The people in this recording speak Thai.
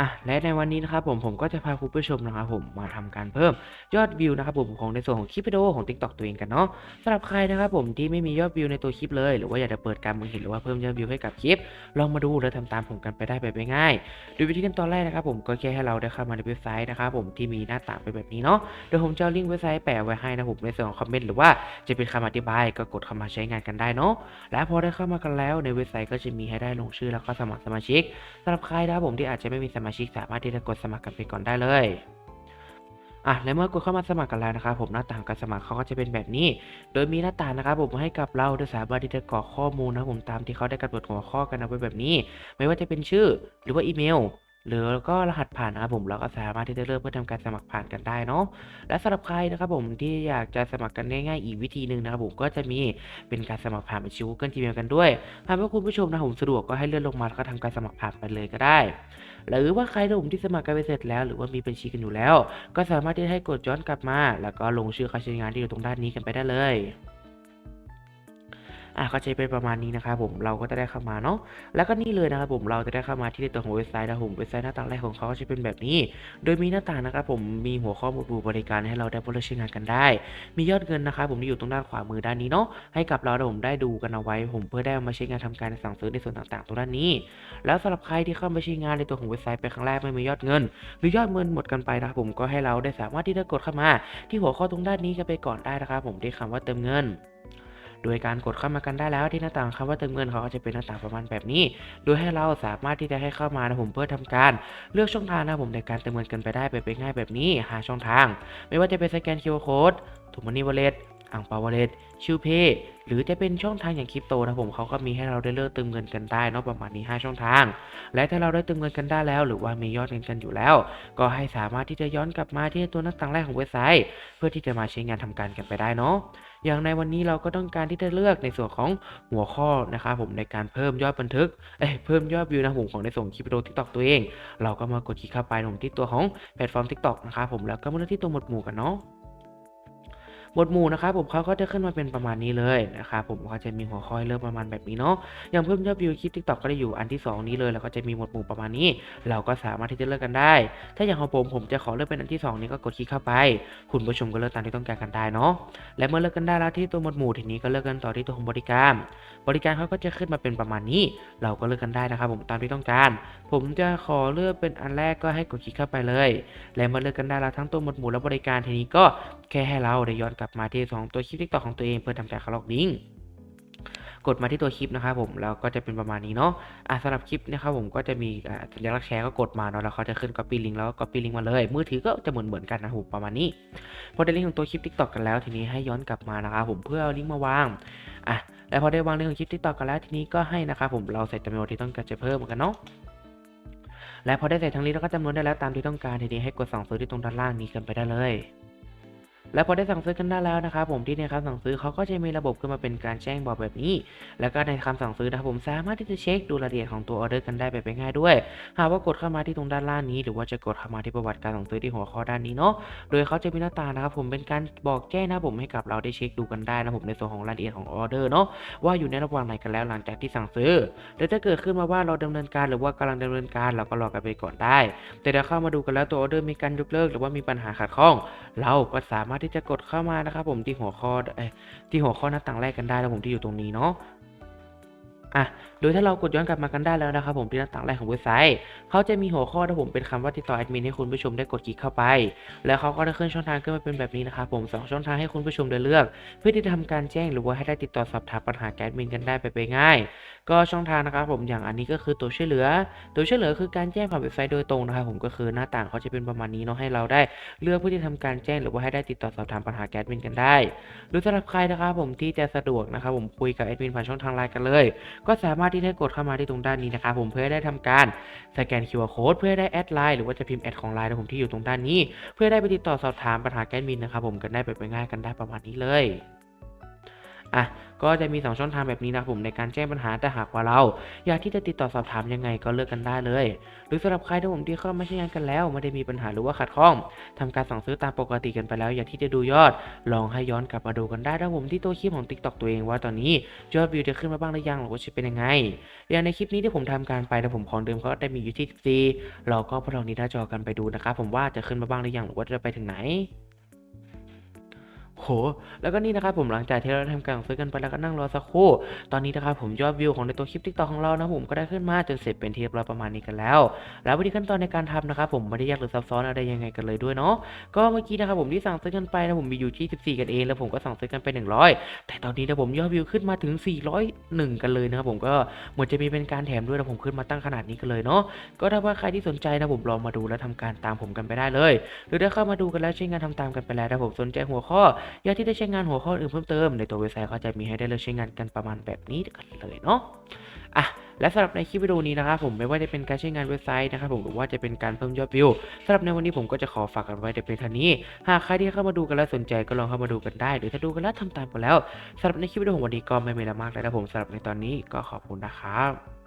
อะและในวันนี้นะครับผมผมก็จะพาคุณผู้ชมนะครับผมมาทำการเพิ่มยอดวิวนะครับผมของในส่วนของคลิปวิดีโอของ TikTok ตัวเองกันเนาะสำหรับใครนะครับผมที่ไม่มียอดวิวในตัวคลิปเลย หรือว่าอยากจะเปิดการมองเห็นหรือว่าเพิ่มยอดวิวให้กับคลิป ลองมาดูและทำตามผมกันไปได้แบบง่ายโดยวิธีการตอนแรกนะครับผมก็แค่ให้เราได้เข้ามาในเว็บไซต์นะครับผมที่มีหน้าต่างเป็นแบบนี้เนาะเดี๋ยผมจะลิงก์เว็บไซต์แปะไว้ให้นะผมในส่วนของคอมเมนต์หรือว่าจะเป็นคำอธิบายก็กดเข้ามาใช้งานกันได้เนาะและพอได้เข้ามากันแล้วในเว็บไซต์ก็จะมีให้ได้ลงชื่อแล้วก็สมัครสมาชิกสำหรับใครนะครับผมที่อาจจะไม่มีสมาาชิกสามารถที่จะกดสมัครกันไปก่อนได้เลย อะ และเมื่อกดเข้ามาสมัครกันแล้วนะครับผมหน้าต่างการสมัครเขาก็จะเป็นแบบนี้ โดยมีหน้าต่างนะครับผมให้กับเราโดยสามารถที่จะกรอกข้อมูลนะผมตามที่เขาได้กำหนดหัวข้อกันเอาไว้แบบนี้ ไม่ว่าจะเป็นชื่อหรือว่าอีเมล หรือก็รหัสผ่านนะครับผมเราก็สามารถที่จะเริ่มเพื่อทำการสมัครผ่านกันได้เนาะและสำหรับใครนะครับผมที่อยากจะสมัครกันง่ายๆอีกวิธีหนึ่งนะครับผมก็จะมีเป็นการสมัครผ่านบัญชี Google Gmail กันด้วยหากว่าคุณผู้ชมนะผมสะดวกก็ให้เลื่อนลงมาแล้วก็ทำการสมัครผ่านไปเลยก็ได้ หรือว่าใครนะผมที่สมัครกันไปเสร็จแล้ว หรือว่ามีบัญชีกันอยู่แล้ว ก็สามารถที่ให้กดย้อนกลับมา แล้วก็ลงชื่อเข้าใช้งานที่อยู่ตรงด้านนี้กันไปได้เลย อะก็จะเป็นประมาณนี้นะครับผมเราก็จะได้เข้ามาเนาะแล้วก็นี่เลยนะครับผมเราจะได้เข้ามาที่ในตัวของเว็บไซต์นะผมเว็บไซต์หน้าต่างแรกของเขาก็จะเป็นแบบนี้ โดยมีหน้าต่างนะครับผมมีหัวข้อหมวดบริการให้เราได้บริใช้งานกันได้ มียอดเงินนะครับผมที่อยู่ตรงด้านขวามือด้านนี้เนาะให้กับเราผมได้ดูกันเอาไว้ ผมเพื่อได้เอามาใช้งานทำการสั่งซื้อในส่วนต่างๆ ตรงด้านนี้ แล้วสำหรับใครที่เข้ามาใช้งานในตัวของเว็บไซต์ไปครั้งแรกไม่มียอดเงิน หรือยอดเงินหมดกันไปนะครับผมก็ให้เราได้สามารถที่จะกดเข้ามา ที่หัวข้อตรงด้านนี้กันไปก่อนได้นะครับผมที่คำว่าเติมเงิน โดยการกดเข้ามากันได้แล้วที่หน้าต่างคำว่าเติมเงินเขาก็จะเป็นหน้าต่างประมาณแบบนี้ โดยให้เราสามารถที่จะให้เข้ามานะผมเพื่อทำการเลือกช่องทางนะผมในการเติมเงินกันไปได้ไปง่ายแบบนี้หาช่องทาง ไม่ว่าจะเป็นสแกน QR Code ถุงมันนี่วอลเล็ต อ่างเปาวเลตชิวเพย์หรือจะเป็นช่องทางอย่างคริปโตนะผมเขาก็มีให้เราได้เลือกเติมเงินกันได้เนาะประมาณนี้ 5 ช่องทาง และถ้าเราได้เติมเงินกันได้แล้ว หรือว่ามียอดเงินกันอยู่แล้ว ก็ให้สามารถที่จะย้อนกลับมาที่ตัวหน้าต่างแรกของเว็บไซต์ เพื่อที่จะมาใช้งานทำการกันไปได้เนาะอย่างในวันนี้เราก็ต้องการที่จะเลือกในส่วนของหัวข้อนะครับผมในการเพิ่มยอดบันทึกเอ้ยเพิ่มยอดวิวนะผมของในส่วนของคลิปวิดีโอทิกตอกตัวเอง เราก็มากดคลิกเข้าไปผมที่ตัวของแพลตฟอร์ม TikTok นะครับผมแล้วก็มาเลือกที่ตัวหมวดหมู่กันเนาะ หมวดหมู่นะครับผมเขาก็จะขึ้นมาเป็นประมาณนี้เลยนะครับผมก็จะมีหัวข้อเริ่มประมาณแบบนี้เนาะอย่างเพิ่มยอดวิวคลิป TikTok ก็ได้อยู่อันที่ 2 นี้เลยแล้วก็จะมีหมวดหมู่ประมาณนี้ เราก็สามารถที่จะเลือกกันได้ ถ้าอย่างของผมผมจะขอเลือกเป็นอันที่ 2 นี้ก็กดคลิกเข้าไป คุณผู้ชมก็เลือกตามที่ต้องการกันได้เนาะและเมื่อเลือกกันได้แล้วที่ตัวหมวดหมู่ทีนี้ก็เลือกกันต่อที่ตัวของบริการ บริการเขาก็จะขึ้นมาเป็นประมาณนี้ เราก็เลือกกันได้นะครับผมตามที่ต้องการ ผมจะขอเลือกเป็นอันแรกก็ให้กดคลิกเข้าไปเลย และเมื่อเลือกกันได้แล้วทั้งตัวหมวดหมู่และบริการทีนี้ก็แค่ให้เราได้ย้อนกลับมาที่สองตัวคลิปทิกตอกของตัวเองเพื่อทำการคาล็อกลิงก์กดมาที่ตัวคลิปนะครับผมแล้วก็จะเป็นประมาณนี้เนาะอะสำหรับคลิปนะครับผมก็จะมีอ่าสัญลักษณ์แชร์ก็กดมาเนาะแล้วเขาจะขึ้น copy link แล้วก็ copy link มาเลย มือถือก็จะเหมือนเหมือนกันนะครับผมประมาณนี้พอได้ลิงก์ของตัวคลิป TikTok กันแล้วทีนี้ให้ย้อนกลับมานะครับผมเพื่อเอาลิงก์มาวางอะแล้วพอได้วางลิงก์ของคลิป TikTok กันแล้วทีนี้ก็ให้นะครับผมเราใส่จำนวนที่ต้องการจะเพิ่มกันเนาะและพอได้ใส่ทั้งลิงก์แล้วก็จำนวนได้แล้วตามที่ต้องการทีนี้ให้กดสั่งซื้อที่ตรงด้านล่างนี้กันไปได้เลย แล้วพอได้สั่งซื้อกันได้แล้วนะครับผมที่ในคำสั่งซื้อเขาก็จะมีระบบขึ้นมาเป็นการแจ้งบอกแบบนี้ แล้วก็ในคำสั่งซื้อนะครับผมสามารถที่จะเช็คดูรายละเอียดของตัวออเดอร์กันได้แบบง่ายด้วย หากว่ากดเข้ามาที่ตรงด้านล่างนี้ หรือว่าจะกดเข้ามาที่ประวัติการสั่งซื้อที่หัวข้อด้านนี้เนาะโดยเขาจะมีหน้าตานะครับผมเป็นการบอกแจ้งนะครับผมให้กับเราได้เช็คดูกันได้นะครับผมในส่วนของรายละเอียดของออเดอร์เนาะว่าอยู่ในระหว่างไหนกันแล้วหลังจากที่สั่งซื้อโดยถ้าเกิดขึ้นมาว่าเราดำเนินการหรือว่ากำลังดำเนินการเราก็รอกันไปก่อนได้ แต่เดี๋ยวเข้ามาดูกันแล้วตัวออเดอร์มีการยกเลิก หรือว่ามีปัญหาขัดข้อง เราก็สามารถที่จะกดเข้ามานะครับผมที่หัวข้อที่หัวข้อหน้าต่างแรกกันได้แล้วผมที่อยู่ตรงนี้เนาะ อะ โดยถ้าเรากดย้อนกลับมากันได้แล้วนะครับผมที่หน้าต่างแรกของเว็บไซต์ เขาจะมีหัวข้อที่ผมเป็นคำว่าติดต่อแอดมินให้คุณผู้ชมได้กดคลิกเข้าไป แล้วเขาก็จะขึ้นช่องทางขึ้นมาเป็นแบบนี้นะครับผมสองช่องทางให้คุณผู้ชมได้เลือก เพื่อที่จะทำการแจ้งหรือว่าให้ได้ติดต่อสอบถามปัญหาแอดมินกันได้ไปไปง่าย ก็ช่องทางนะครับผมอย่างอันนี้ก็คือตัวช่วยเหลือ ตัวช่วยเหลือคือการแจ้งผ่านเว็บไซต์โดยตรงนะครับผมก็คือหน้าต่างเขาจะเป็นประมาณนี้เนาะให้เราได้ เลือกเพื่อที่ทำการแจ้งหรือว่าให้ได้ติดต่อสอบถามปัญหาแอดมินกันได้ หรือสำหรับใครนะครับผมที่จะสะดวกนะครับผมคุยกับแอดมินผ่านช่องทางไลน์กันเลยก็สามารถที่จะกดเข้ามาที่ตรงด้านนี้นะครับผมเพื่อได้ทำการสแกน QR Code เพื่อได้แอดไลน์หรือว่าจะพิมพ์แอดของไลน์นะผมที่อยู่ตรงด้านนี้ เพื่อได้ไปติดต่อสอบถามปัญหาแอดมินนะครับผมกันได้ไปง่ายกันได้ประมาณนี้เลย อะก็จะมี 2 ช่องทางแบบนี้นะผมในการแจ้งปัญหาแต่หากว่าเรา อยากที่จะติดต่อสอบถามยังไงก็เลือกกันได้เลย หรือสำหรับใครที่ผมที่เข้ามาใช้งานกันแล้วไม่ได้มีปัญหาหรือว่าขัดข้องทำการสั่งซื้อตามปกติกันไปแล้ว อยากที่จะดูยอด ลองให้ย้อนกลับมาดูกันได้นะผมที่ตัวคลิปของ TikTok ตัวเองว่าตอนนี้ยอดวิวจะขึ้นมาบ้างหรือยังหรือว่าจะเป็นยังไงอย่างในคลิปนี้ที่ผมทำการไปนะผมของเดิมเขาได้มีอยู่ที่14เราก็พลองนี้หน้าจอกันไปดูนะครับผมว่าจะขึ้นมาบ้างหรือยังหรือว่าจะไปถึงไหน ห แล้วก็นี่นะครับผมหลังจากที่เราทำการซื้อกันไปแล้วก็นั่งรอสักครู่ ตอนนี้นะครับผมยอดวิวของในตัวคลิป TikTok ของเรานะผมก็ได้ขึ้นมาจนเสร็จเป็นที่เรียบร้อยประมาณนี้กันแล้ว แล้ววิธีขั้นตอนในการทำนะครับผมไม่ได้ยากหรือซับซ้อนอะไรยังไงกันเลยด้วยเนาะ ก็เมื่อกี้นะครับผมที่สั่งซื้อกันไปนะผมมีอยู่ที่14กันเอง แล้วผมก็สั่งซื้อกันไป 100 แต่ตอนนี้นะผมยอดวิวขึ้นมาถึง 401 กันเลยนะครับผมก็เหมือนจะมีเป็นการแถมด้วยนะผมขึ้นมาตั้งขนาดนี้กันเลยเนาะ ก็ถ้าว่าใครที่สนใจนะผมลองมาดูและทำการตามผมกันไปได้เลย หรือถ้าเข้ามาดูกันแล้วใช้งานทำตามกันไปแล้วถ้าผมสนใจหัวข้ออยากที่ได้ใช้งานหัวข้ออื่นเพิ่มเติม ในตัวเว็บไซต์เขาจะมีให้ได้เลือกใช้งานกันประมาณแบบนี้กันเลยเนาะอะและสำหรับในคลิปวิดีโอนี้นะครับผมไม่ว่าจะเป็นการใช้งานเว็บไซต์นะครับผมหรือว่าจะเป็นการเพิ่มยอดวิวสำหรับในวันนี้ผมก็จะขอฝากกันไว้แต่เพียงเท่านี้ หากใครที่เข้ามาดูกันแล้วสนใจก็ลองเข้ามาดูกันได้ หรือถ้าดูกันแล้วทำตามกันแล้วสำหรับในคลิปวิดีโอของวันนี้ก็ไม่มีอะไรมากแล้วนะผมสำหรับในตอนนี้ก็ขอบคุณนะครับ